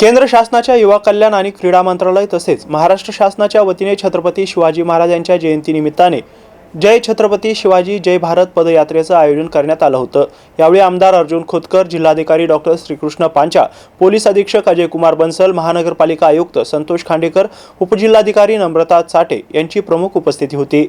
केंद्र शासनाच्या युवा कल्याण आणि क्रीडा मंत्रालय तसेच महाराष्ट्र शासनाच्या वतीने छत्रपती शिवाजी महाराज यांच्या जयंतीनिमित्ताने जय छत्रपती शिवाजी जय भारत पदयात्रेचं आयोजन करण्यात आलं होतं. यावेळी आमदार अर्जुन खोतकर जिल्हाधिकारी डॉक्टर श्रीकृष्ण पांचा पोलीस अधीक्षक अजय कुमार बन्सल महानगरपालिका आयुक्त संतोष खांडेकर उपजिल्हाधिकारी नम्रता चाटे यांची प्रमुख उपस्थिती होती.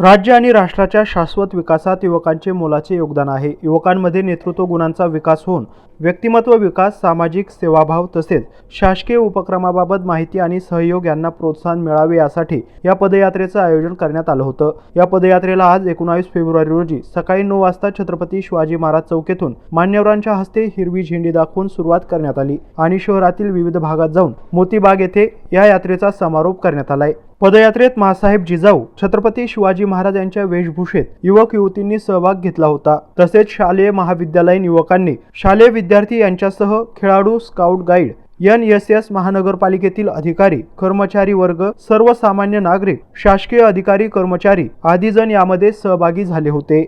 राज्य आणि राष्ट्राच्या शाश्वत विकासात युवकांचे मोलाचे योगदान आहे. युवकांमध्ये नेतृत्व गुणांचा विकास होऊन व्यक्तिमत्व विकास सामाजिक सेवाभाव तसेच शासकीय उपक्रमाबाबत माहिती आणि सहयोग यांना प्रोत्साहन मिळावे यासाठी या पदयात्रेचं आयोजन करण्यात आलं होतं. या पदयात्रेला आज एकोणावीस फेब्रुवारी रोजी सकाळी नऊ वाजता छत्रपती शिवाजी महाराज चौकेतून मान्यवरांच्या हस्ते हिरवी झेंडी दाखवून सुरुवात करण्यात आली आणि शहरातील विविध भागात जाऊन मोतीबाग येथे या यात्रेचा समारोप करण्यात आलाय. पदयात्रेत मासाहेब जिजाऊ छत्रपती शिवाजी महाराज यांच्या वेशभूषेत युवक युवतींनी सहभाग घेतला होता. तसेच शालेय महाविद्यालयीन युवकांनी शालेय विद्यार्थी यांच्यासह खेळाडू scout guide N S S महानगरपालिकेतील अधिकारी कर्मचारी वर्ग सर्वसामान्य नागरिक शासकीय अधिकारी कर्मचारी आदी जण यामध्ये सहभागी झाले होते.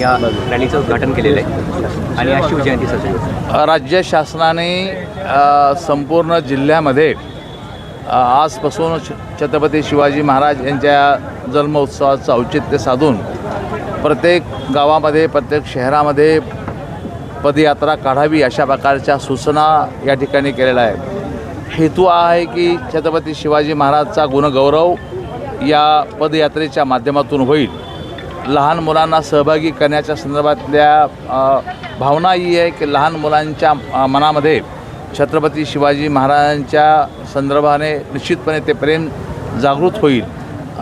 या रॅलीचं उद्घाटन केलेलं आहे आणि राज्य शासनाने संपूर्ण जिल्ह्यामध्ये आजपासून छत्रपती शिवाजी महाराज यांच्या जन्मोत्सवाचं औचित्य साधून प्रत्येक गावामध्ये प्रत्येक शहरामध्ये पदयात्रा काढावी अशा प्रकारच्या सूचना या ठिकाणी केलेल्या आहेत. हेतू हा आहे की छत्रपती शिवाजी महाराजचा गुणगौरव या पदयात्रेच्या माध्यमातून होईल. लहान मुलांना सहभागी करण्याच्या संदर्भातल्या भावना ही आहे की लहान मुलांच्या मनामध्ये छत्रपती शिवाजी महाराजांच्या संदर्भाने निश्चितपणे ते प्रेम जागृत होईल.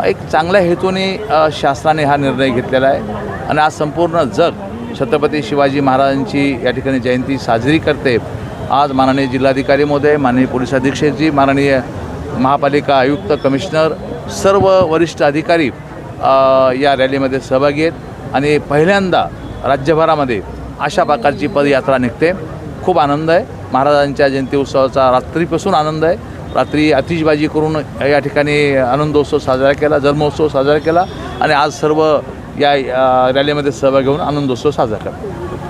एक चांगल्या हेतूने शासनाने हा निर्णय घेतलेला आहे. आणि आज संपूर्ण जग छत्रपती शिवाजी महाराजांची या ठिकाणी जयंती साजरी करते. आज माननीय जिल्हाधिकारी महोदय माननीय पोलीस अधीक्षकजी माननीय महापालिका आयुक्त कमिशनर सर्व वरिष्ठ अधिकारी या रॅलीमध्ये सहभागी आहेत. आणि पहिल्यांदा राज्यभरामध्ये अशा प्रकारची पदयात्रा निघते. खूप आनंद आहे. महाराजांच्या जयंती उत्सवाचा रात्रीपासून आनंद आहे. रात्री आतिषबाजी करून या ठिकाणी आनंदोत्सव साजरा केला जन्मोत्सव साजरा केला आणि आज सर्व या रॅलीमध्ये सहभाग घेऊन आनंदोत्सव साजरा करतात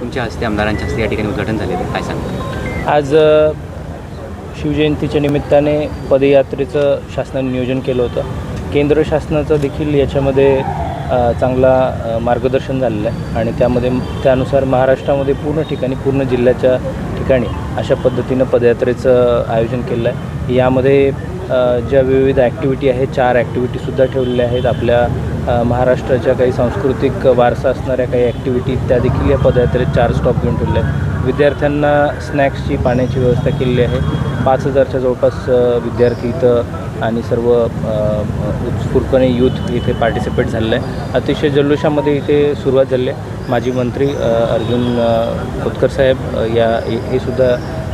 तुमच्या हस्ते आमदारांच्या हस्ते या ठिकाणी उद्घाटन झालेलं काय सांगता? आज शिवजयंतीच्या निमित्ताने पदयात्रेचं शासनाने नियोजन केलं होतं. केंद्र शासनाचं देखील याच्यामध्ये चांगला मार्गदर्शन झालेलं आहे. आणि त्यामध्ये त्यानुसार महाराष्ट्रामध्ये पूर्ण ठिकाणी पूर्ण जिल्ह्याच्या ठिकाणी अशा पद्धतीनं पदयात्रेचं आयोजन केलं आहे. यामध्ये ज्या विविध ॲक्टिव्हिटी आहेत चार ॲक्टिव्हिटीसुद्धा ठेवलेल्या आहेत. आपल्या महाराष्ट्राच्या काही सांस्कृतिक वारसा असणाऱ्या काही ॲक्टिव्हिटी त्या देखील या पदयात्रेत चार स्टॉप घेऊन ठेवल्या आहेत. विद्यार्थ्यांना स्नॅक्सची पाण्याची व्यवस्था केलेली आहे. पाच हजारच्या जवळपास विद्यार्थी इथं आणि सर्व उत्स्फूर्तपणे यूथ इथे पार्टिसिपेट झालेलं आहे. अतिशय जल्लोषामध्ये इथे सुरुवात झाली आहे. माजी मंत्री अर्जुन खोतकर साहेब या हे सुद्धा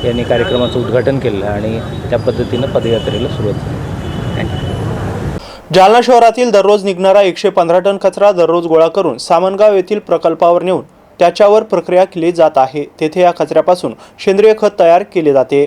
यांनी कार्यक्रमाचं उद्घाटन केलं आणि त्या पद्धतीनं पदयात्रेला सुरुवात झाली जालना शहरातील दररोज निघणारा एकशे पंधरा टन कचरा दररोज गोळा करून सामनगाव येथील प्रकल्पावर नेऊन त्याच्यावर प्रक्रिया केली जात आहे. तेथे या कचऱ्यापासून सेंद्रिय खत तयार केले जाते.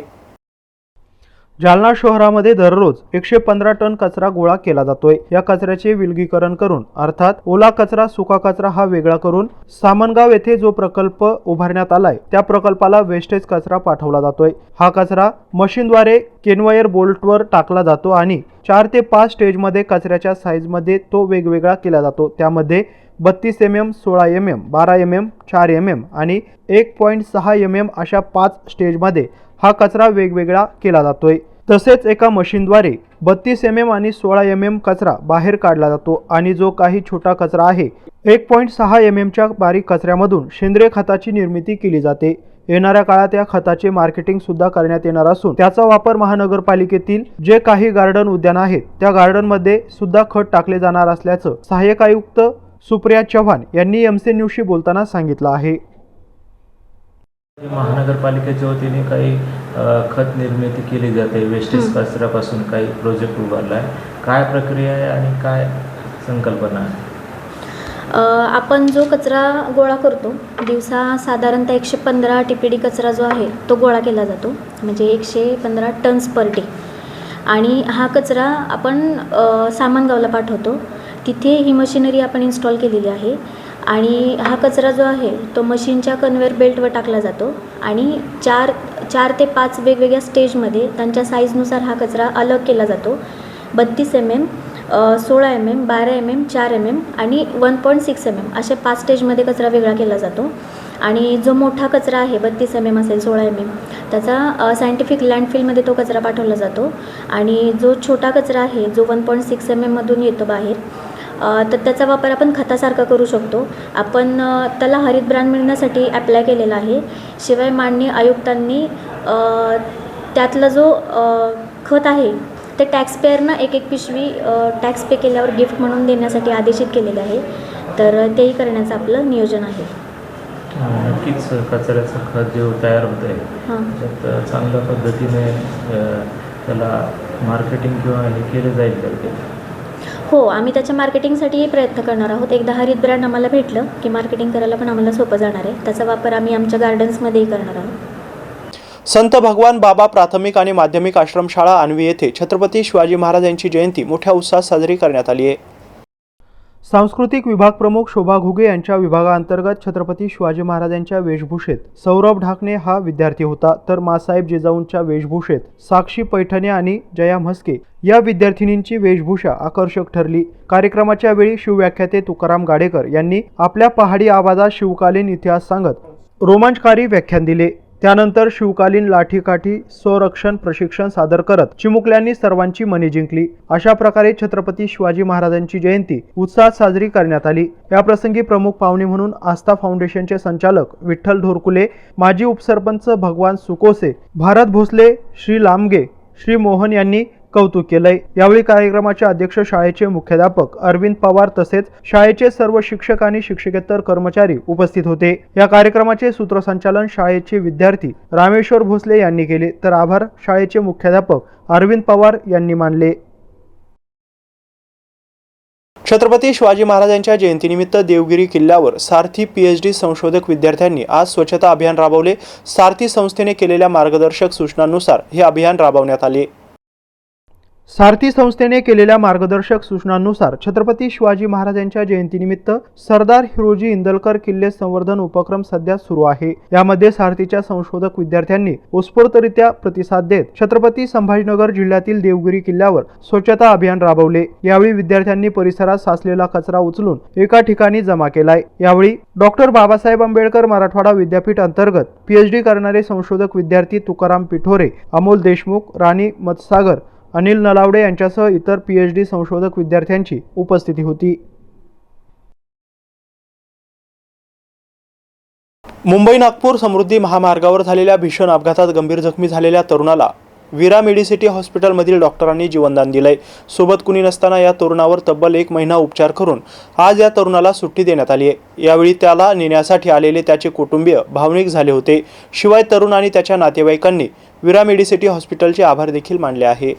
जालना शहरामध्ये दररोज एकशे पंधरा टन कचरा गोळा केला जातोय. या कचऱ्याचे विलगीकरण करून अर्थात ओला कचरा सुका कचरा हा वेगळा करून सामनगाव येथे जो प्रकल्प उभारण्यात आलाय त्या प्रकल्पाला वेस्टेज कचरा पाठवला जातोय. हा कचरा मशीनद्वारे केनवायर बोल्टवर टाकला जातो आणि चार ते पाच स्टेजमध्ये कचऱ्याच्या साईजमध्ये तो वेगवेगळा केला जातो. त्यामध्ये बत्तीस एम एम सोळा एम एम बारा एम एम चार एम एम आणि एक पॉईंट सहा एम एम अशा पाच स्टेजमध्ये हा कचरा वेगवेगळा केला जातोय. तसेच एका मशीनद्वारे बत्तीस एम एम आणि सोळा एम एम कचरा बाहेर काढला जातो आणि जो काही छोटा कचरा आहे एक पॉईंट सहा एम एमच्या बारीक कचऱ्यामधून सेंद्रिय खताची निर्मिती केली जाते. येणाऱ्या काळात या खताचे मार्केटिंग सुद्धा करण्यात येणार असून त्याचा वापर महानगरपालिकेतील जे काही गार्डन उद्यान आहेत त्या गार्डनमध्ये सुद्धा खत टाकले जाणार असल्याचं सहाय्यक आयुक्त सुप्रिया चव्हाण यांनी एमसी न्यूजशी बोलताना सांगितलं आहे. महानगरपालिकेच्या वतीने काही खत निर्मिती केली जाते. वेस्टेज कचऱ्यापासून काही प्रोजेक्ट उभारला आहे. काय प्रक्रिया आहे आणि काय संकल्पना आहे? आपण जो कचरा गोळा करतो दिवसा साधारणतः एकशे पंधरा टी पी डी कचरा जो आहे तो गोळा केला जातो. म्हणजे एकशे पंधरा टन्स पर डे. आणि हा कचरा आपण सामनगावला पाठवतो. तिथे ही मशिनरी आपण इन्स्टॉल केलेली आहे. आणि हा कचरा जो आहे तो मशीनच्या कन्वेअर बेल्टवर टाकला जातो आणि चार चार ते पाच वेगवेगळ्या स्टेजमध्ये त्यांच्या साईजनुसार हा कचरा अलग केला जातो. बत्तीस एम एम सोळा एम एम बारा एम एम चार एम एम आणि one point six M M अशा पाच स्टेजमध्ये कचरा वेगळा केला जातो. आणि जो मोठा कचरा आहे बत्तीस एम एम असेल सोळा एम एम त्याचा सायंटिफिक लँडफिलमध्ये तो कचरा पाठवला जातो. आणि जो छोटा कचरा आहे जो वन पॉईंट सिक्स एम एममधून येतो बाहेर तर त्याचा वापर आपण खतासारखा करू शकतो. आपण त्याला हरित ब्रँड मिळण्यासाठी ॲप्लाय केलेला आहे. शिवाय माननीय आयुक्तांनी त्यातला जो खत आहे ते टॅक्सपेअरनं एक एक पिशवी टॅक्स पे केल्यावर गिफ्ट म्हणून देण्यासाठी आदेशित केलेले आहे. तर तेही करण्याचं आपलं नियोजन आहे. नक्कीच कचऱ्याचं खत जे तयार होतं आहे हां. त्यात चांगल्या पद्धतीने त्याला मार्केटिंग किंवा हे केलं जाईल तर ते हो आम्ही त्याच्या मार्केटिंगसाठीही प्रयत्न करणार आहोत. एकदा हरित ब्रँड आम्हाला भेटलं की मार्केटिंग करायला पण आम्हाला सोपं जाणार आहे. त्याचा वापर आम्ही आमच्या गार्डन्समध्येही करणार आहोत. संत भगवान बाबा प्राथमिक आणि माध्यमिक आश्रमशाळा आणवी येथे छत्रपती शिवाजी महाराज यांची जयंती मोठ्या उत्साहात साजरी करण्यात आली आहे. सांस्कृतिक विभाग प्रमुख शोभा घुगे यांच्या विभागाअंतर्गत छत्रपती शिवाजी महाराजांच्या वेशभूषेत सौरभ ढाकणे हा विद्यार्थी होता. तर मासाहेब जिजाऊंच्या वेशभूषेत साक्षी पैठणे आणि जया म्हस्के या विद्यार्थिनींची वेशभूषा आकर्षक ठरली. कार्यक्रमाच्या वेळी शिवव्याख्याते तुकाराम गाडेकर यांनी आपल्या पहाडी आवाजात शिवकालीन इतिहास सांगत रोमांचकारी व्याख्यान दिले. त्यानंतर शिवकालीन लाठीकाठी संरक्षण प्रशिक्षण सादर करत चिमुकल्यांनी सर्वांची मने जिंकली. अशा प्रकारे छत्रपती शिवाजी महाराजांची जयंती उत्साहात साजरी करण्यात आली. याप्रसंगी प्रमुख पाहुणे म्हणून आस्था फाउंडेशनचे संचालक विठ्ठल ढोरकुले माजी उपसरपंच भगवान सुकोसे भारत भोसले श्री लामगे श्री मोहन यांनी कौतुक केलंय. यावेळी कार्यक्रमाचे अध्यक्ष शाळेचे मुख्याध्यापक अरविंद पवार तसेच शाळेचे सर्व शिक्षक आणि शिक्षकेतर कर्मचारी उपस्थित होते. या कार्यक्रमाचे सूत्रसंचालन शाळेचे विद्यार्थी रामेश्वर भोसले यांनी केले. तर आभार शाळेचे मुख्याध्यापक अरविंद पवार यांनी मानले. छत्रपती शिवाजी महाराजांच्या जयंतीनिमित्त देवगिरी किल्ल्यावर सारथी पी एच डी संशोधक विद्यार्थ्यांनी आज स्वच्छता अभियान राबवले. सारथी संस्थेने केलेल्या मार्गदर्शक सूचनांनुसार हे अभियान राबवण्यात आले. सारथी संस्थेने केलेल्या मार्गदर्शक सूचनांनुसार छत्रपती शिवाजी महाराजांच्या जयंतीनिमित्त सरदार हिरोजी इंदलकर किल्ले संवर्धन उपक्रम सध्या सुरू आहे. यामध्ये सारथीच्या संशोधक विद्यार्थ्यांनी उत्स्फूर्तरित्या प्रतिसाद देत छत्रपती संभाजीनगर जिल्ह्यातील देवगिरी किल्ल्यावर स्वच्छता अभियान राबवले. यावेळी विद्यार्थ्यांनी परिसरात साचलेला कचरा उचलून एका ठिकाणी जमा केलाय. यावेळी डॉक्टर बाबासाहेब आंबेडकर मराठवाडा विद्यापीठ अंतर्गत पीएचडी करणारे संशोधक विद्यार्थी तुकाराम पिठोरे अमोल देशमुख राणी मतसागर अनिल नलावडे यांच्यासह इतर पीएचडी संशोधक विद्यार्थ्यांची उपस्थिती होती. मुंबई नागपूर समृद्धी महामार्गावर झालेल्या भीषण अपघातात गंभीर जखमी झालेल्या तरुणाला विरा मेडिसिटी हॉस्पिटलमधील डॉक्टरांनी जीवनदान दिलंय. सोबत कुणी नसताना या तरुणावर तब्बल एक महिना उपचार करून आज या तरुणाला सुट्टी देण्यात आली आहे. यावेळी त्याला नेण्यासाठी आलेले त्याचे कुटुंबीय भावनिक झाले होते. शिवाय तरुण आणि त्याच्या नातेवाईकांनी विरा मेडिसिटी हॉस्पिटलचे आभार देखील मानले आहे.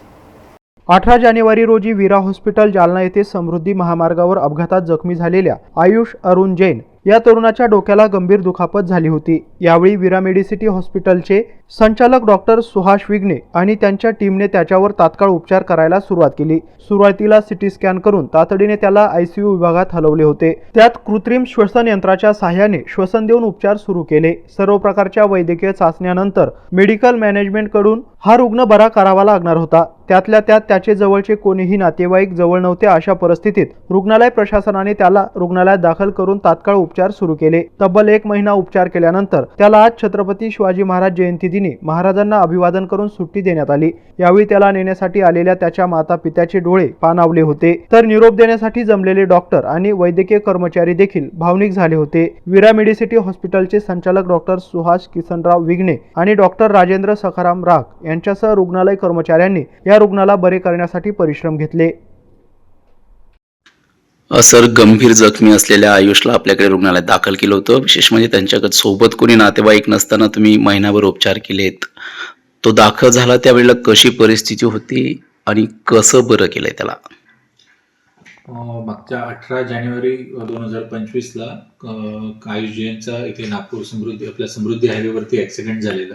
अठरा जानेवारी रोजी विरा हॉस्पिटल जालना येथे समृद्धी महामार्गावर अपघातात जखमी झालेल्या आयुष अरुण जैन या तरुणाच्या डोक्याला गंभीर दुखापत झाली होती. यावेळी विरा मेडिसिटी हॉस्पिटलचे संचालक डॉक्टर सुहास विघ्ने आणि त्यांच्या टीमने त्याच्यावर तात्काळ उपचार करायला सुरुवात केली. सुरुवातीला सिटी स्कॅन करून तातडीने त्याला आयसीयू विभागात हलवले होते. त्यात कृत्रिम श्वसन यंत्राच्या सहाय्याने श्वसन देऊन उपचार सुरू केले. सर्व प्रकारच्या वैद्यकीय चाचण्यानंतर मेडिकल मॅनेजमेंटकडून हा रुग्ण बरा करावा लागणार होता. त्यातल्या त्यात त्याचे जवळचे कोणीही नातेवाईक जवळ नव्हते अशा परिस्थितीत रुग्णालय प्रशासनाने त्याला रुग्णालयात दाखल करून तात्काळ उपचार सुरू केले. तब्बल एक महिना उपचार केल्यानंतर त्याला आज छत्रपती शिवाजी महाराज जयंती दिनी महाराजांना अभिवादन करून सुट्टी देण्यात आली. यावेळी त्याला नेण्यासाठी आलेल्या त्याच्या माता पित्याचे डोळे पाणावले होते. तर निरोप देण्यासाठी जमलेले डॉक्टर आणि वैद्यकीय कर्मचारी देखील भावनिक झाले होते. विरा मेडिसिटी हॉस्पिटलचे संचालक डॉक्टर सुहास किसनराव विघ्ने आणि डॉक्टर राजेंद्र सखाराम राख यांच्यासह रुग्णालय कर्मचाऱ्यांनी या रुग्णाला बरे करण्यासाठी परिश्रम घेतले. सर गंभीर जखमी असलेल्या आयुषला आपल्याकडे रुग्णालयात दाखल केलं होतं. विशेष म्हणजे त्यांच्याकडे सोबत कोणी नातेवाईक नसताना तुम्ही महिनाभर उपचार केलेत. तो दाखल झाला त्यावेळेला कशी परिस्थिती होती आणि कसं बरं केलंय त्याला? मागच्या अठरा जानेवारी दोन हजार पंचवीसला आयुष जैनचा इथे नागपूर समृद्धी आपल्या समृद्धी हायवेवरती ॲक्सिडेंट झालेला.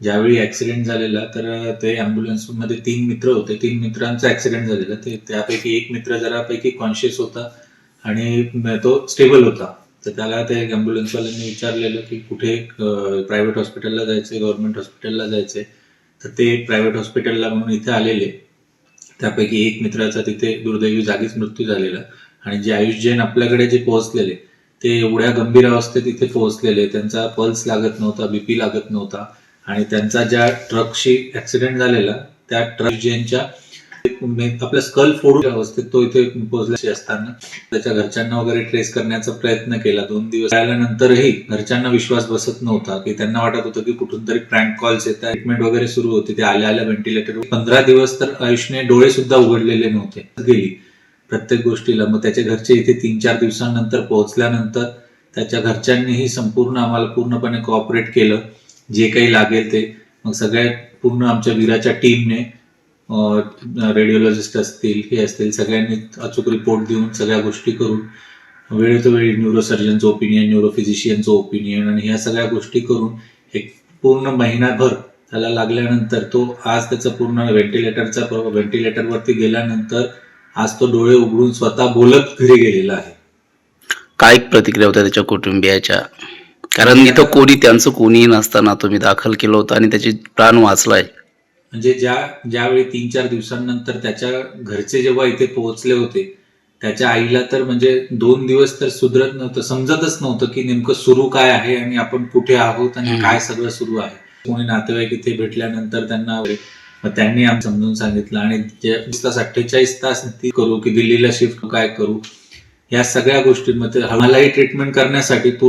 ज्यावेळी ऍक्सिडेंट झालेला तर ते ॲम्ब्युलन्समध्ये तीन मित्र होते. तीन मित्रांचा ऍक्सिडेंट झालेला. ते त्यापैकी एक मित्र जरापैकी कॉन्शियस होता आणि तो स्टेबल होता. तर त्याला ते ॲम्ब्युलन्सवाल्यांनी विचारलेलं की कुठे प्रायव्हेट हॉस्पिटलला जायचं गव्हर्नमेंट हॉस्पिटलला जायचं तर ते प्रायव्हेट हॉस्पिटलला म्हणून इथे आलेले. त्यापैकी एक मित्राचा तिथे दुर्दैवी जागीच मृत्यू झालेला. आणि जे आयुष जैन आपल्याकडे जे पोहोचलेले ते एवढ्या गंभीर अवस्थेत तिथे पोहोचलेले. त्यांचा पल्स लागत नव्हता बीपी लागत नव्हता. आणि त्यांचा ज्या ट्रकशी ऍक्सिडेंट झालेला त्या ट्रक जैनच्या आपल्या स्कल फोडून अवस्थेत तो इथे पोहोचल्याशी असताना त्याच्या घरच्यांना वगैरे ट्रेस करण्याचा प्रयत्न केला. दोन दिवस आल्यानंतरही घरच्यांना विश्वास बसत नव्हता की त्यांना वाटत होतं की कुठून तरी प्रँक कॉल्स येतात ट्रीटमेंट वगैरे सुरू होती. ते आल्या आल्या व्हेंटिलेटर पंधरा दिवस तर आयुषने डोळे सुद्धा उघडलेले नव्हते. गेली प्रत्येक गोष्टीला. मग त्याच्या घरचे इथे तीन चार दिवसांनंतर पोहोचल्यानंतर त्याच्या घरच्यांनीही संपूर्ण आम्हाला पूर्णपणे कोऑपरेट केलं. जे काही लागेल ते. मग सगळ्या पूर्ण आमच्या वीराच्या टीमने रेडिओलॉजिस्ट असतील हे असतील सगळ्यांनी अचूक रिपोर्ट देऊन सगळ्या गोष्टी करून वेळोवेळी न्यूरोसर्जनचं ओपिनियन न्यूरोफिजिशियनचं ओपिनियन आणि ह्या सगळ्या गोष्टी करून एक पूर्ण महिनाभर त्याला लागल्यानंतर तो आज त्याचा पूर्ण व्हेंटिलेटरचा व्हेंटिलेटरवरती गेल्यानंतर आज तो डोळे उघडून स्वतः बोलत घरी गेलेला आहे. काय प्रतिक्रिया होत्या त्याच्या कुटुंबियाच्या? कारण इथं कोणी त्यांचं कोणीही नसताना तुम्ही दाखल केलं होतं आणि त्याचे प्राण वाचलाय. म्हणजे ज्या ज्यावेळी तीन चार दिवसांनंतर त्याच्या घरचे जेव्हा इथे पोहोचले होते त्याच्या आईला तर म्हणजे दोन दिवस तर सुधरत नव्हतं समजतच नव्हतं की नेमकं सुरू काय आहे आणि आपण कुठे आहोत आणि काय सगळं सुरू आहे. कोणी नातेवाईक इथे भेटल्यानंतर त्यांना मग त्यांनी आम्ही समजून सांगितलं आणि तास अठ्ठेचाळीस तास ती करू की दिल्लीला शिफ्ट काय करू या सगळ्या गोष्टींमध्ये मलाही ट्रीटमेंट करण्यासाठी तो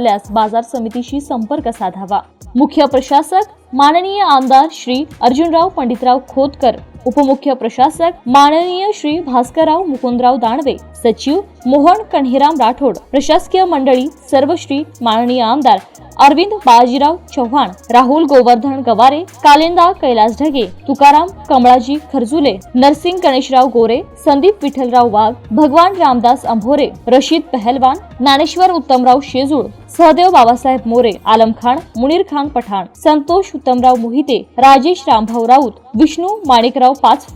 आल्यास बाजार समितीशी संपर्क साधावा. मुख्य प्रशासक माननीय आमदार श्री अर्जुनराव पंडितराव खोतकर. उपमुख्य प्रशासक माननीय श्री भास्करराव मुकुंदराव दानवे. सचिव मोहन कन्हेराम राठोड. प्रशासकीय मंडळी सर्व श्री माननीय आमदार अरविंद बाजीराव चव्हाण राहुल गोवर्धन गवारे कालिंदा कैलास ढगे तुकाराम कमळाजी खरजुले नरसिंग गणेशराव गोरे संदीप विठ्ठलराव वाघ भगवान रामदास अंभोरे रशीद पहलवान ज्ञानेश्वर उत्तमराव शेजूळ सहदेव बाबासाहेब मोरे आलम खान मुनीर खान पठाण संतोष उत्तमराव मोहिते राजेश रामभाऊ राऊत विष्णू माणिकराव पाच